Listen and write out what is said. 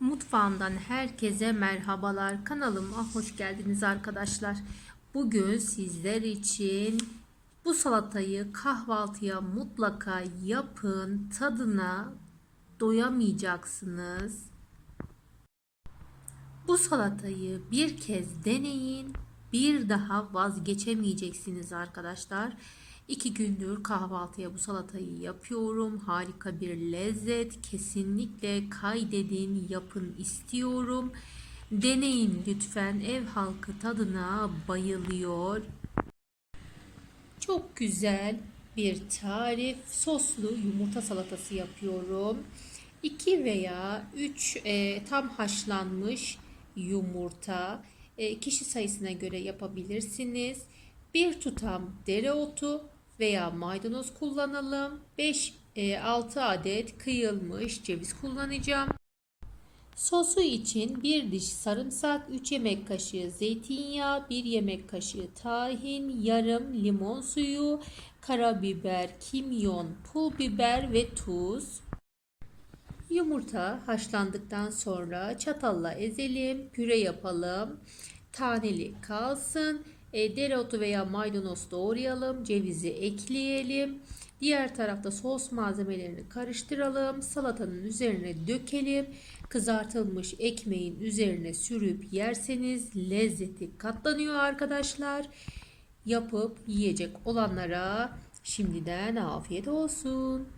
Mutfağımdan herkese merhabalar. Kanalıma hoş geldiniz arkadaşlar. Bugün sizler için bu salatayı kahvaltıya mutlaka yapın. Tadına doyamayacaksınız. Bu salatayı bir kez deneyin. Bir daha vazgeçemeyeceksiniz arkadaşlar. İki gündür kahvaltıya bu salatayı yapıyorum. Harika bir lezzet. Kesinlikle kaydedin, yapın istiyorum. Deneyin lütfen. Ev halkı tadına bayılıyor. Çok güzel bir tarif. Soslu yumurta salatası yapıyorum. 2 veya 3 tam haşlanmış yumurta e, kişi sayısına göre yapabilirsiniz. Bir tutam dereotu veya maydanoz kullanalım. 5-6 adet kıyılmış ceviz kullanacağım. Sosu için 1 diş sarımsak, 3 yemek kaşığı zeytinyağı, 1 yemek kaşığı tahin, yarım limon suyu, karabiber, kimyon, pul biber ve tuz. Yumurta haşlandıktan sonra çatalla ezelim, püre yapalım. Taneli kalsın. E, dereotu veya maydanoz doğrayalım. Cevizi ekleyelim. Diğer tarafta sos malzemelerini karıştıralım. Salatanın üzerine dökelim. Kızartılmış ekmeğin üzerine sürüp yerseniz lezzeti katlanıyor arkadaşlar. Yapıp yiyecek olanlara şimdiden afiyet olsun.